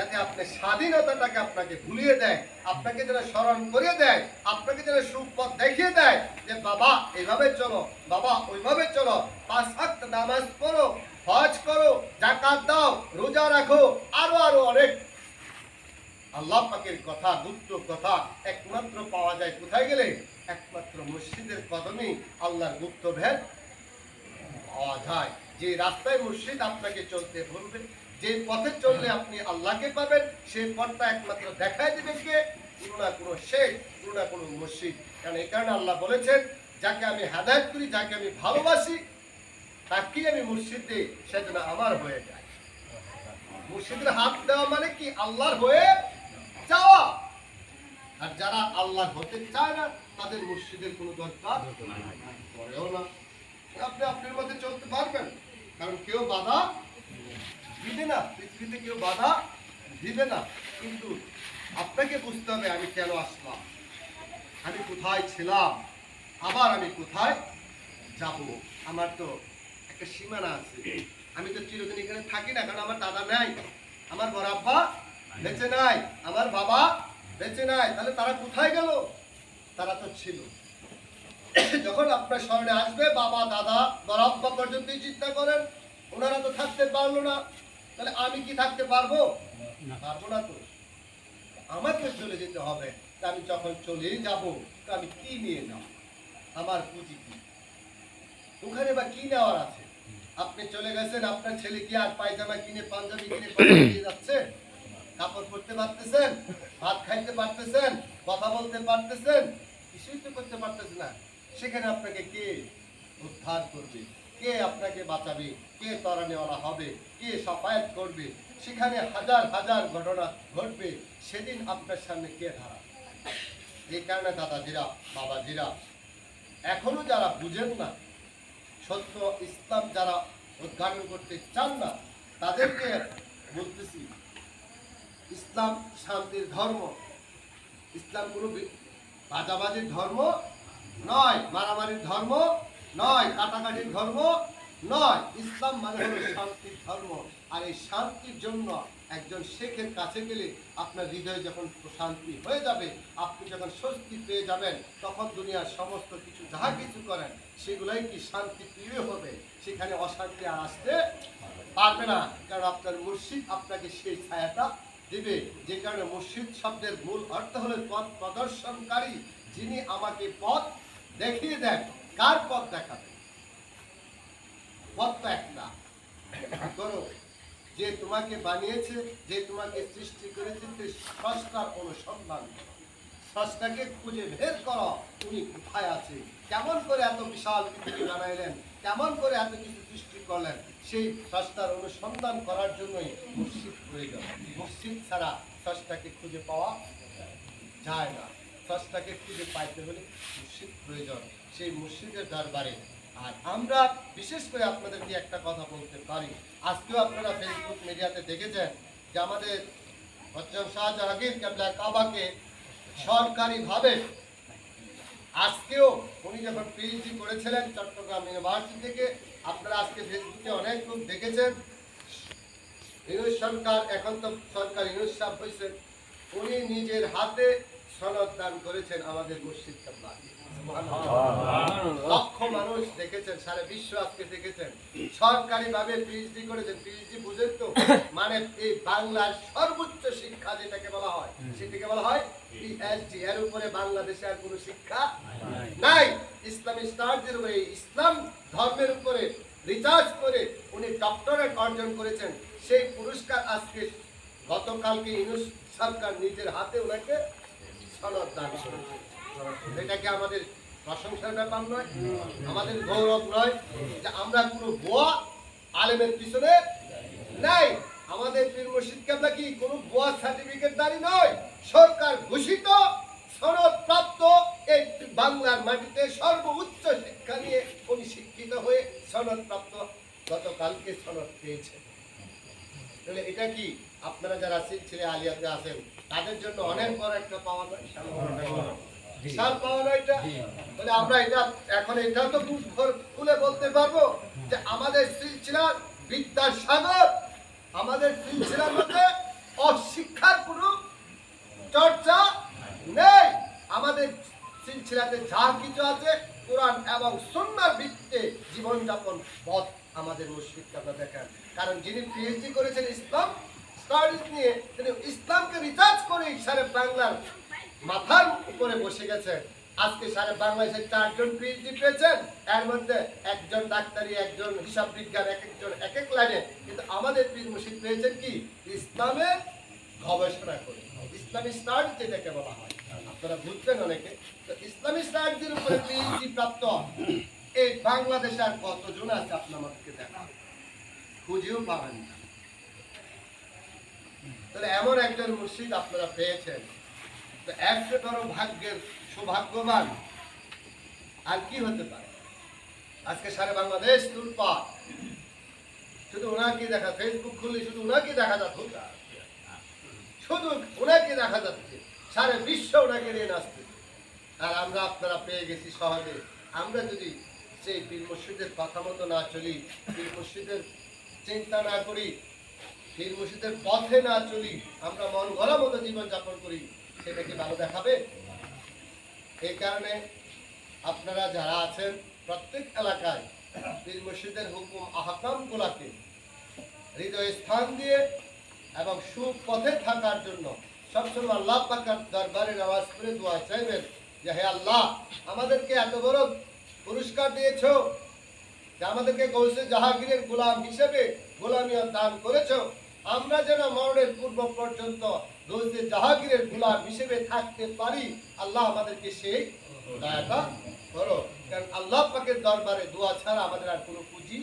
যাতে আপনি স্বাধীনতাটাকে আপনাকে ভুলিয়ে দেয়, আপনাকে যারা স্মরণ করিয়ে দেয়, আপনাকে যারা সুপথ দেখিয়ে দেয় যে বাবা, এভাবে চলো, বাবা, ওইভাবে চলো, পাঁচ ওয়াক্ত নামাজ পড়ো, হজ করো, জাকাত দাও, রোজা রাখো, আরও আরও অনেক। আল্লাহ পাকের কথা, গুপ্ত কথা একমাত্র পাওয়া যায় কোথায় গেলে? একমাত্র মসজিদের কদমে আল্লাহর গুপ্ত ভেদ পাওয়া যায়। যে রাস্তায় মসজিদ আপনাকে চলতে বলবে যে পথে চললে আপনি আল্লাহকে পাবেন, সেই পথটা একমাত্র দেখায় দেবে কে? কোনো না কোনো শেখ কোনো না কোনো মসজিদ কারণ এই কারণে আল্লাহ বলেছেন, যাকে আমি হেদায়ত করি, যাকে আমি ভালোবাসি, তাকেই আমি মসজিদ দিই, সে যেন আমার হয়ে যায়। মুর্শিদের হাত দেওয়া মানে কি? আল্লাহর হয়ে যাওয়া। আর যারা আল্লাহ হতে চায় না, তাদের মুর্শিদের কোনো দরকার পড়েও না। আপনি আপনার মধ্যে চলতে পারবেন। কারণ কেউ বাধা দিবে না, পৃথিবীতে কেউ বাধা দিবে না। কিন্তু আপনাকে বুঝতে হবে আমি কেন আসলাম। আমি কোথায় ছিলাম? আবার আমি কোথায় যাব? আমার তো একটা সীমানা আছে। আমি তো চিরদিন এখানে থাকি না, কারণ আমার দাদা নাই। আমার বড় আব্বা বেঁচে নাই। আমার বাবা বেঁচে নাই। তাহলে তারা কোথায় গেল? তারা তো ছিল। যখন আপনার স্মরণে আসবে, বাবা, দাদা, বড় আব্বা পর্যন্তই চিন্তা করেন, ওনারা তো থাকতে পারল না। তাহলে আমি কি থাকতে পারব? পারব না তো। আমাকে চলে যেতে হবে। আমি যখন চলেই যাব তা আমি কি নিয়ে যাব আমার পুঁজি কি? ওখানে বা কি নেওয়ার আছে? আপনি চলে গেছেন আপনার ছেলে কি আর পায়জামা কিনে পাঞ্জাবি কিনে দিয়ে যাচ্ছে? কাপড় পরতে পারতেছেন? ভাত খাইতে পারতেছেন? কথা বলতে পারতেছেন? কিছুই তো করতে পারতেছেন না। সেখানে আপনাকে কে উদ্ধার করবে? কে আপনাকে বাঁচাবে? কে তরানেওয়ালা হবে? কে সাফায়াত করবে? সেখানে হাজার হাজার ঘটনা ঘটবে। সেদিন আপনার সামনে কে ধারা এই কারণে দাদাজিরা, বাবাজিরা, এখনও যারা বুঝেন না, সত্য ইসলাম যারা উদ্ঘাটন করতে চান না, তাদেরকে বলতেছি, ইসলাম শান্তির ধর্ম। ইসলাম কোনো বাজাবাজির ধর্ম নয়, মারামারির ধর্ম নয়, কাটাকাটির ধর্ম নয়। ইসলাম মানে হলো শান্তির ধর্ম। আর এই শান্তির জন্য একজন শেখের কাছে গেলে আপনার হৃদয়ে যখন শান্তি হয়ে যাবে, আপনি যখন স্বস্তি পেয়ে যাবেন, তখন দুনিয়ার সমস্ত কিছু যাহা কিছু করেন, সেগুলাই কি শান্তি প্রিয় হবে? সেখানে অশান্তি আর আসতে পারবে না, কারণ আপনার মুর্শিদ আপনাকে সেই ছায়াটা দিবে। যে কারণে মুর্শিদ শব্দের মূল অর্থ হলো পথ প্রদর্শনকারী, যিনি আমাকে পথ দেখিয়ে দেন। কার পথ দেখাবে? পথ তো একটা করো যে তোমাকে বানিয়েছে, যে তোমাকে সৃষ্টি করেছে, সে স্রষ্টার অনুসন্ধান। স্রষ্টাকে খুঁজে বের করো, উনি কোথায় আছে, কেমন করে এত বিশাল পৃথিবী বানাইলেন, কেমন করে এত কিছু সৃষ্টি করলেন, সেই স্রষ্টার অনুসন্ধান করার জন্যই মসজিদ প্রয়োজন মসজিদ ছাড়া স্রষ্টাকে খুঁজে পাওয়া যায় না। স্রষ্টাকে খুঁজে পাইতে হলে মসজিদ প্রয়োজন। সেই মসজিদের দরবারে। আর আমরা বিশেষ করে আপনাদেরকে একটা কথা বলতে পারি। আজকেও আপনারা ফেসবুক মিডিয়াতে দেখেছেন যে আমাদের হজরত শাহজাহাঙ্গীর কেবলা কাবাকে সরকারিভাবে আজকেও উনি যখন পিএইচডি করেছিলেন চট্টগ্রাম ইউনিভার্সিটি থেকে, আপনারা আজকে ফেসবুকে অনেক লোক দেখেছেন। ইউনুস সরকার, এখন তো সরকার ইউনুস সাহেব হয়েছেন উনি নিজের হাতে সনদ দান করেছেন আমাদের মসজিদ কাবলা লক্ষ মানুষ দেখেছেন সারা বিশ্ব আজকে দেখেছেন। সরকারি ভাবে পিএইচডি করেছেন পিএইচডি বুঝেন তো? মানে এই বাংলার সর্বোচ্চ শিক্ষা যেটাকে বলা হয় সেটাকে বলা হয় পিএইচডি এর উপরে বাংলাদেশে আর কোনো শিক্ষা নাই। ইসলামী স্টাডির উপরে ইসলাম ধর্মের উপরে রিসার্চ করে উনি ডক্টরেট অর্জন করেছেন। সেই পুরস্কার আজকে গতকালকে ইউনুস সরকার নিজের হাতে ওনাকে সনদ দান করেছে। এটা কি আমাদের প্রশংসার ব্যাপার নয়, আমাদের গৌরব নয় যে আমরা কোনো বোয়া আলেমের পিছনে নাই। আমাদের পীর মুর্শিদ কেবলা কি কোনো বোয়া সার্টিফিকেট দাঁড়ি নয়? সরকার ঘোষিত সনদ প্রাপ্ত এই বাংলার মাটিতে সর্বোচ্চ শিক্ষা নিয়ে উনি শিক্ষিত হয়ে সনদ প্রাপ্ত গতকালকে সনদ পেয়েছে। তাহলে এটা কি? আপনারা যারা ছেলে আলিয়াতে আছেন, তাদের জন্য অনেক বড় একটা পাওয়া নয় মানে আমাদের অশিক্ষার চর্চা নেই। আমাদের যা কিছু আছে কোরআন এবং সন্ন্যার ভিত্তিতে জীবনযাপন পথ আমাদের মুশফিককে আমরা কারণ যিনি পিএইচডি করেছেন ইসলাম নিয়ে তিনি ইসলামকে রিচার্জ করে সারে বাংলার মাথার উপরে বসে গেছে। আজকে সারা বাংলাদেশের চারজন পিএইচডি পেয়েছেন। এর মধ্যে একজন ডাক্তারি, একজন হিসাব বিজ্ঞান, এক একজন এক এক লাইনে। কিন্তু আমাদের পীর মুর্শিদ পেয়েছেন কি? ইসলামের গবেষণা করে। ইসলামী স্টাডি যেটাকে বলা হয়। আপনারা বুঝবেন অনেকে? তো ইসলামী স্টাডিজের উপরে পিএইচডি প্রাপ্ত এই বাংলাদেশে আর কতজন আছে আপনার আমাদেরকে দেখা খুঁজেও পাবেন না। তাহলে এমন একজন মুর্শিদ আপনারা পেয়েছেন। তো একটা বড় ভাগ্যের সৌভাগ্যবান আর কি হতে পারে? আজকে সারা বাংলাদেশ শুধু ওনাকে দেখা ফেসবুক খুললে শুধু ওনাকে দেখা যাচ্ছে। শুধু ওনাকে দেখা যাচ্ছে। সারা বিশ্ব ওনাকে নিয়ে নাচছে। আর আমরা আপনারা পেয়ে গেছি সহজে। আমরা যদি সেই পীর মসজিদের কথা মতো না চলি পীর মসজিদের চিন্তা না করি পীর মসজিদের পথে না চলি, আমরা মন গড়া মতো জীবন যাপন করি সেটা কি ভালো দেখাবে? এই কারণে আপনারা যারা আছেন, প্রত্যেক এলাকায় পীর মসজিদের হুকুম আহকাম গুলাকে হৃদয়ে স্থান দিয়ে এবং সুপথে থাকার জন্য সবসময় আল্লাহ পাকার দরবারে নামাজ পড়ে দোয়া চাইবেন যে, হে আল্লাহ, আমাদেরকে এত বড় পুরস্কার দিয়েছ যে, আমাদেরকে গৌসে জাহাঙ্গীরের গোলাম হিসেবে গোলামিয়ত দান করেছ। আমরা যেন মরণের পূর্ব পর্যন্ত গৌসে জাহাঙ্গীরের গোলাম হিসেবে থাকতে পারি, আল্লাহ আমাদেরকে সেই দয়াটা করো। কারণ আল্লাহ পাকের দরবারে দোয়া ছাড়া আমাদের আর কোনো পুঁজি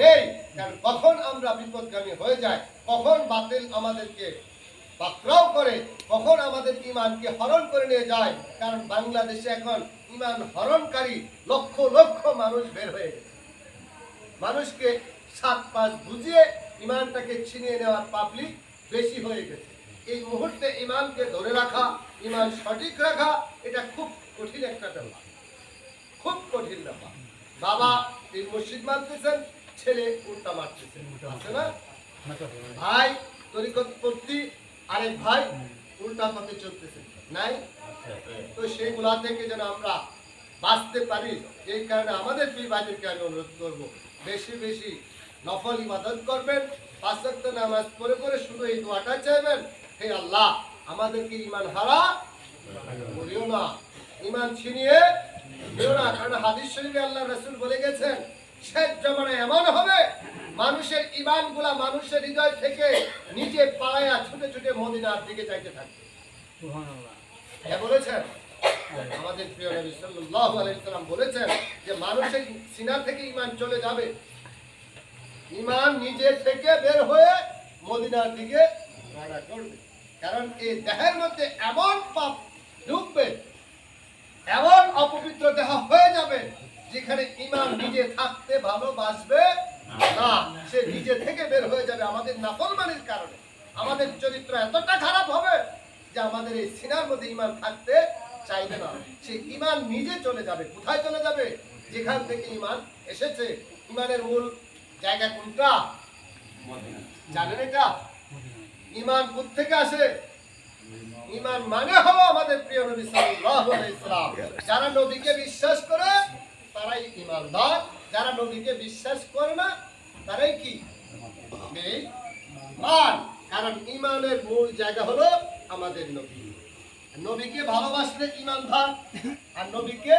নেই। কারণ কখন আমরা বিপদগামী হয়ে যাই, কখন বাতিল আমাদেরকে পাকড়াও করে, কখন আমাদের ইমানকে হরণ করে নিয়ে যায়। কারণ বাংলাদেশে এখন ইমান হরণকারী লক্ষ লক্ষ মানুষ বের হয়ে গেছে। মানুষকে সাত পাঁচ বুঝিয়ে ইমানটাকে ছিনিয়ে নেওয়ার পাবলিক বেশি হয়ে গেছে। এই মুহূর্তে ইমানকে ধরে রাখা ইমান সঠিক রাখা, এটা খুব কঠিন একটা ব্যাপার। খুব কঠিন ব্যাপার। বাবা এই মসজিদ মানতেছেন, ছেলে উল্টা মারতেছেন আছে না? ভাই তরিকতপন্থী আরেক ভাই উল্টা পথে চলতেছে। নাই? তো সেইগুলা থেকে যেন আমরা বাঁচতে পারি, এই কারণে আমাদের পীর ভাইদেরকে আমি অনুরোধ করব, বেশি বেশি নফল ইবাদত করবেন ওয়াক্ত নামাজ পড়ে পড়ে শুধু এই দোয়াটা চাইবেন হে আল্লাহ আমাদেরকে ইমান হারা করিও না। ইমান ছিনিয়ে দিও না কারণ হাদিস শরীফে আল্লাহ রসুল বলে গেছেন শেষ জমানায় এমন হবে মানুষের ইমানগুলা মানুষের হৃদয় থেকে নিচে পালায়া ছুটে ছুটে মদিনার দিকে যাইতে থাকবে হ্যাঁ বলেছেন? আমাদের প্রিয় নবী সাল্লাল্লাহু আলাইহি সাল্লাম বলেছেন যে মানুষের সিনা থেকে ইমান চলে যাবে। ইমান নিজে থেকে বের হয়ে মদিনার দিকে রওনা করবে। কারণ এই দেহের মধ্যে এমন পাপ ঢুকবে এমন অপবিত্র দেহ হয়ে যাবে যেখানে ইমান নিজে থাকতে ভালোবাসবে না। সে নিজে থেকে বের হয়ে যাবে আমাদের নাফরমানির কারণে। আমাদের চরিত্র এতটা খারাপ হবে যে আমাদের এই সিনার মধ্যে ইমান থাকতে চাইবে না। সে ইমান নিজে চলে যাবে। কোথায় চলে যাবে? যেখান থেকে ইমান এসেছে। ইমানের মূল জায়গা কোনটা? জানেন এটা? ইমান কোথ থেকে আসে? ইমান মানে হলো আমাদের প্রিয় নবী সাল্লাল্লাহু আলাইহি সাল্লাম। যারা নবীকে বিশ্বাস করে, তারাই ইমানদার যারা নবীকে বিশ্বাস করে না, তারাই কি? মান কারণ ইমানের মূল জায়গা হলো আমাদের নবী। নবীকে ভালোবাসলে ইমানদার আর নবীকে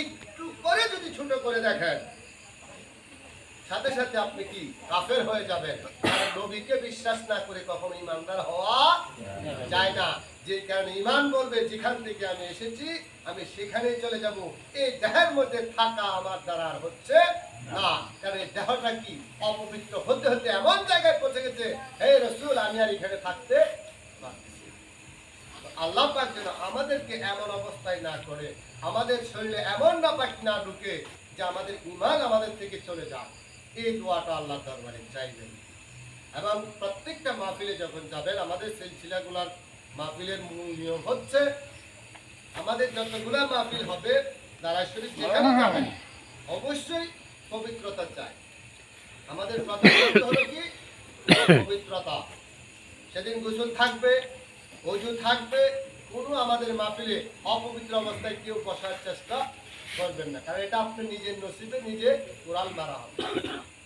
একটু করে যদি ছোট করে দেখেন সাথে সাথে আপনি কি কাফের হয়ে যাবেন? নবীকে বিশ্বাস না করে কখনো ইমানদার হওয়া যায় না। যে কারণে ইমান বলবে, যেখান থেকে আমি এসেছি, আমি সেখানেই চলে যাব। এই দেহের মধ্যে থাকা আমার দ্বারা হচ্ছে না। কারণ এই দেহটা কি? অপবিত্র হতে হতে এমন জায়গায় পৌঁছে গেছে, হে রসুল, আমি আর এখানে থাকতে আল্লাহ পাক যেন আমাদেরকে এমন অবস্থায় না করে, আমাদের শরীরে এমন পাক না ঢুকে যে আমাদের ইমান আমাদের থেকে চলে যায় এই দোয়াটা আল্লাহ দরবারে চাইবেন। এবং প্রত্যেকটা মাহফিলে যখন যাবেন আমাদের সিলসিলাগুলার মাহফিলের মূল নিয়ম হচ্ছে আমাদের যতগুলা মাহফিল হবে দারা শরীফ যেখানে যাবেন অবশ্যই পবিত্রতা চাই। আমাদের হলো কি? পবিত্রতা। সেদিন গোসল থাকবে অজু থাকবে কোনো আমাদের মাহফিলে অপবিত্র অবস্থায় কেউ বসার চেষ্টা করবেন না। কারণ এটা আপনি নিজের নসিবে, নিজে কোরআন মারা হবে।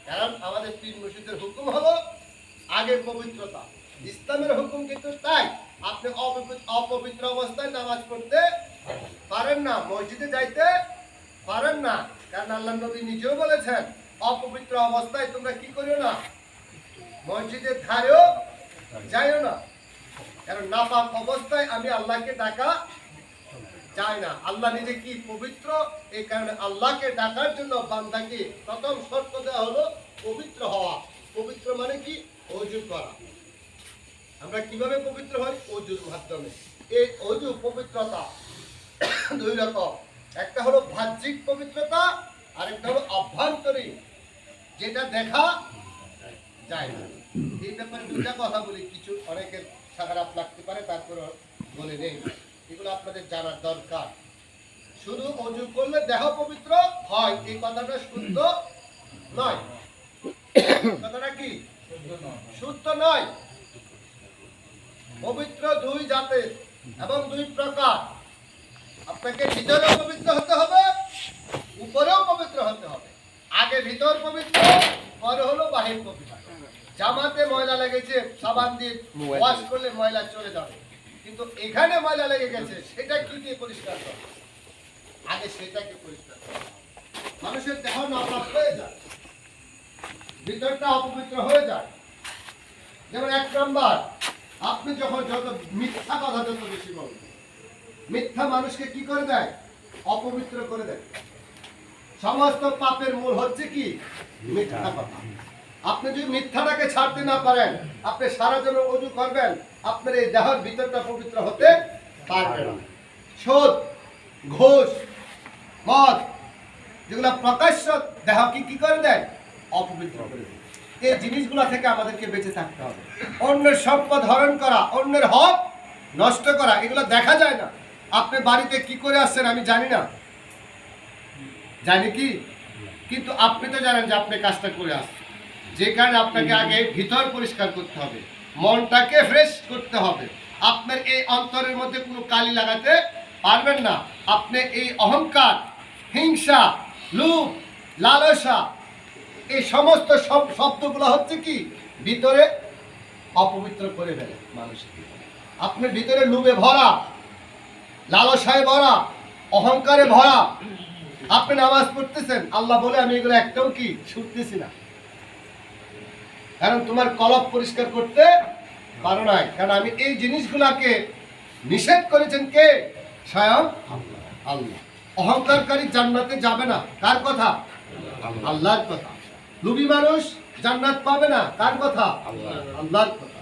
কারণ আমাদের পীর মুর্শিদের হুকুম হলো আগে পবিত্রতা। ইসলামের হুকুম কিন্তু তাই, আপনি অপবিত্র অবস্থায় নামাজ পড়তে পারেন না, মসজিদে যাইতে পারেন না। কারণ আল্লাহ নবী নিজেও বলেছেন, অপবিত্র অবস্থায় তোমরা কি করিও না, মসজিদের ধারেও যাইও না। কারণ নাপাক অবস্থায় আমি আল্লাহকে ডাকা চাই না। আল্লাহ নিজে কি পবিত্র? এই কারণে আল্লাহকে ডাকার জন্য বান্দাকে প্রথম শর্ত দেওয়া হলো পবিত্র হওয়া। পবিত্র মানে কি? অজু করা। আমরা কীভাবে পবিত্র হই? অজুর মাধ্যমে। এই অজু পবিত্রতা দুই রকম। একটা হলো বাহ্যিক পবিত্রতা, আরেকটা হলো অভ্যন্তরীণ যেটা দেখা যায় না। এই ব্যাপারে দুটা কথা বলি। কিছু অনেকের খারাপ লাগতে পারে তারপরে বলে নেই। এগুলো আপনাদের জানার দরকার। শুধু অজু করলে দেহ পবিত্র হয় এই কথাটা শুদ্ধ নয়। কথাটা কি? শুদ্ধ নয়। পবিত্র দুই জাতের এবং দুই প্রকার। আপনাকে ভিতরেও পবিত্র হতে হবে উপরেও পবিত্র হতে হবে। আগে ভিতর পবিত্র পরে হলো বাহির পবিত্র। জামাতে ময়লা লেগেছে সাবান দিয়ে ওয়াশ করলে ময়লা চলে যাবে। কিন্তু এখানে ময়লা লেগে গেছে, সেটা কি দিয়ে পরিষ্কার করবে আগে সেটাকে পরিষ্কার করবে মানুষের দেহ নাপাক হয়ে যায়, ভিতরটা অপবিত্র হয়ে যায়। যেমন এক নম্বর, আপনি যখন যত মিথ্যা কথা যত বেশি বলবেন মিথ্যা মানুষকে কি করে দেয়? অপবিত্র করে দেয়। সমস্ত পাপের মূল হচ্ছে কি? মিথ্যা কথা। আপনি যদি মিথ্যাটাকে ছাড়তে না পারেন, আপনি সারা জন্য অজু করবেন, আপনার এই দেহের ভিতরটা পবিত্র হতে পারবে না। সুদ ঘোষ, মদ, যেগুলো প্রকাশ্য দেহকে কি করে দেয়? অপবিত্র করে দেয়। এই জিনিসগুলো থেকে আমাদেরকে বেঁচে থাকতে হবে। অন্যের সম্পদ হরণ করা, অন্যের হক নষ্ট করা, এগুলো দেখা যায় না। আপনি বাড়িতে কি করে আসছেন আমি জানি না। জানি কি? কিন্তু আপনি তো জানেন যে আপনি কাজটা করে আসছেন। যে কারণে আপনাকে আগে ভিতর পরিষ্কার করতে হবে। মনটাকে ফ্রেশ করতে হবে। আপনার এই অন্তরের মধ্যে কোনো কালি লাগাতে পারবেন না। আপনি এই অহংকার, হিংসা, লোভ, লালসা, এই সমস্ত সব শব্দগুলো হচ্ছে কি? ভিতরে অপবিত্র করে ফেলে মানুষকে আপনি ভিতরে লোভে ভরা, লালসায় ভরা, অহংকারে ভরা। আপনি নামাজ পড়তেছেন, আল্লাহ বলে আমি এগুলো একটাও কি? ছুটতেছি না। কারণ তোমার কলব পরিষ্কার করতে পারো নাই। কারণ আমি এই জিনিসগুলাকে নিষেধ করেছেন কে? স্বয়ং আল্লাহ। অহংকারকারী জান্নাতে যাবে না। কার কথা? আল্লাহর কথা। লুবি মানুষ জান্নাত পাবে না। কার কথা? আল্লাহর কথা।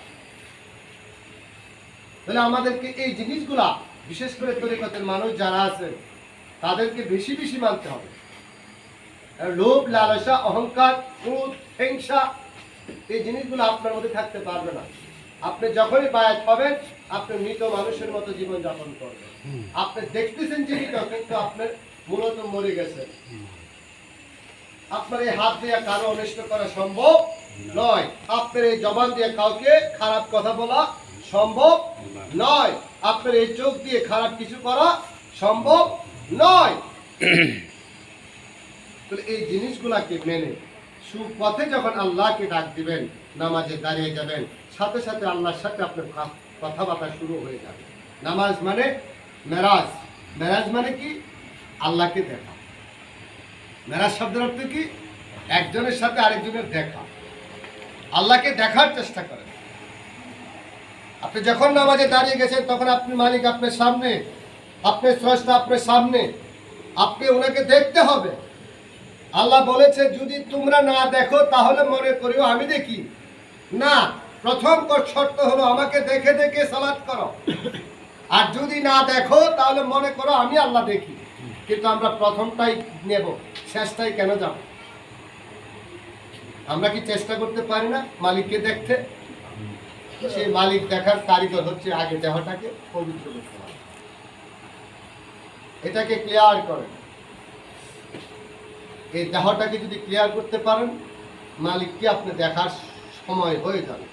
তাহলে আমাদেরকে এই জিনিসগুলা বিশেষ করে তরিকতের মানুষ যারা আছেন তাদেরকে বেশি বেশি মানতে হবে। লোভ লালসা অহংকার ক্রোধ হিংসা এই জিনিসগুলো আপনার মধ্যে থাকতে পারবে না। আপনি যখনই বায়াত পাবেন আপনি মৃত মানুষের মতো জীবন যাপন করবেন আপনি দেখতেছেন জীবিত কিন্তু আপনার মূলত মরে গেছেন আপনার এই হাত দিয়ে কারও অনিষ্ট করা সম্ভব নয়। আপনার এই জবান দিয়ে কাউকে খারাপ কথা বলা সম্ভব নয়। আপনার এই চোখ দিয়ে খারাপ কিছু করা সম্ভব নয়। তাহলে এই জিনিসগুলাকে মেনে সুপথে যখন আল্লাহকে ডাক দিবেন, নামাজে দাঁড়িয়ে যাবেন, সাথে সাথে আল্লাহর সাথে আপনার কথাবার্তা শুরু হয়ে যাবে। নামাজ মানে মেরাজ। মেরাজ মানে কি? আল্লাহকে দেখা। মেরাজ শব্দের অর্থ কি? একজনের সাথে আরেকজনের দেখা। আল্লাহকে দেখার চেষ্টা করেন। আপনি যখন নামাজে দাঁড়িয়ে গেছেন, তখন আপনি মালিক আপনার সামনে, আপনার স্রষ্টা আপনার সামনে, আপনি ওনাকে দেখতে হবে। আল্লাহ বলেছে, যদি তোমরা না দেখো, তাহলে মনে করিও আমি দেখি। না, প্রথম শর্ত হলো আমাকে দেখে দেখে সালাত করো। আর যদি না দেখো, তাহলে মনে করো আমি আল্লাহ দেখি। কিন্তু আমরা প্রথমটাই নেব, শেষটাই কেন যাব? আমরা কি চেষ্টা করতে পারি না মালিককে দেখতে? সেই মালিক দেখার কারিগর হচ্ছে আগে দেহটাকে পবিত্র করতে হবে। এটাকে ক্লিয়ার করেন এই দেহটাকে যদি ক্লিয়ার করতে পারেন মালিককে আপনি দেখার সময় হয়ে যাবে।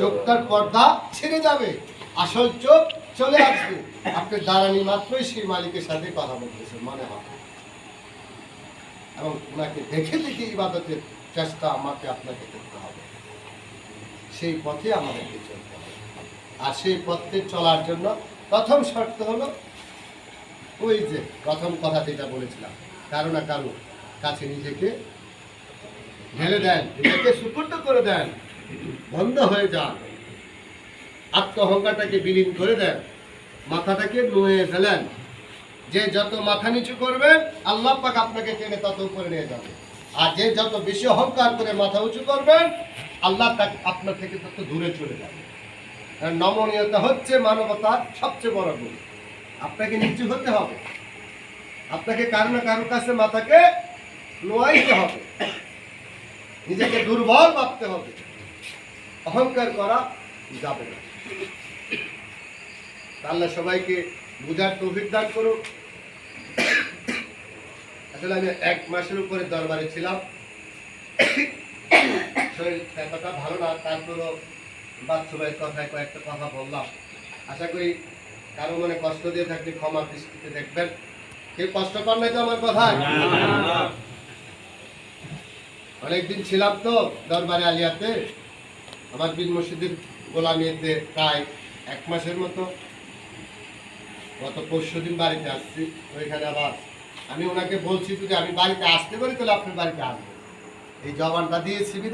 চোখটার পর্দা ছেড়ে যাবে। আসল চোখ চলে আসবে। আপনি দাঁড়ানি মাত্রই সেই মালিকের সাথে কথা বলতেছেন মনে হয়। এবং ওনাকে দেখে দেখে ইবাদতের চেষ্টা আমাকে আপনাকে করতে হবে। সেই পথে আমাদেরকে চলতে হবে। আর সেই পথে চলার জন্য প্রথম শর্ত হলো ওই যে প্রথম কথা যেটা বলেছিলাম কারও না কারও কাছে নিজেকে ঢেলে দেন, নিজেকে সুপুর্দ করে দেন, বন্ধ হয়ে যান। আত্ম অহংকারটাকে বিলীন করে দেন, মাথাটাকে নুয়ে ফেলেন। যে যত মাথা নিচু করবেন আল্লাহ পাক আপনাকে টেনে তত উপরে নিয়ে যাবে। আর যে যত বেশি অহংকার করে মাথা উঁচু করবেন আল্লাহ তাকে আপনার থেকে তত দূরে চলে যাবে। নমনীয়তা হচ্ছে মানবতার সবচেয়ে বড় গুণ। আপনাকে নিচু হতে হবে। আপনাকে কারও না কারও কাছে মাথাকে নোয়াইতে হবে। নিজেকে দুর্বল ভাবতে হবে। অহংকার করা যাবে না। আল্লাহ সবাইকে বুঝার তৌফিক দান করুক আসলে আমি এক মাসের উপরে দরবারে ছিলাম। শরীর এতটা ভালো না, তারপরও বাচ্চা ভাইয়ের কথায় কয়েকটা কথা বললাম। আশা করি কারও মনে কষ্ট দিয়ে থাকলে ক্ষমা দৃষ্টিতে দেখবেন। কেউ কষ্ট পান নাই তো আমার কথায়? অনেকদিন ছিলাম তো দরবারে আলিয়াতে। আমার বীর মসজিদের গোলামিতে প্রায় এক মাসের মতো। গত পরশু দিন বাড়িতে আসছি ওইখানে আবার আমি ওনাকে বলছি যদি আমি বাড়িতে আসতে পারি তাহলে আপনি বাড়িতে আসবেন এই জবানটা দিয়েছি বিদায়।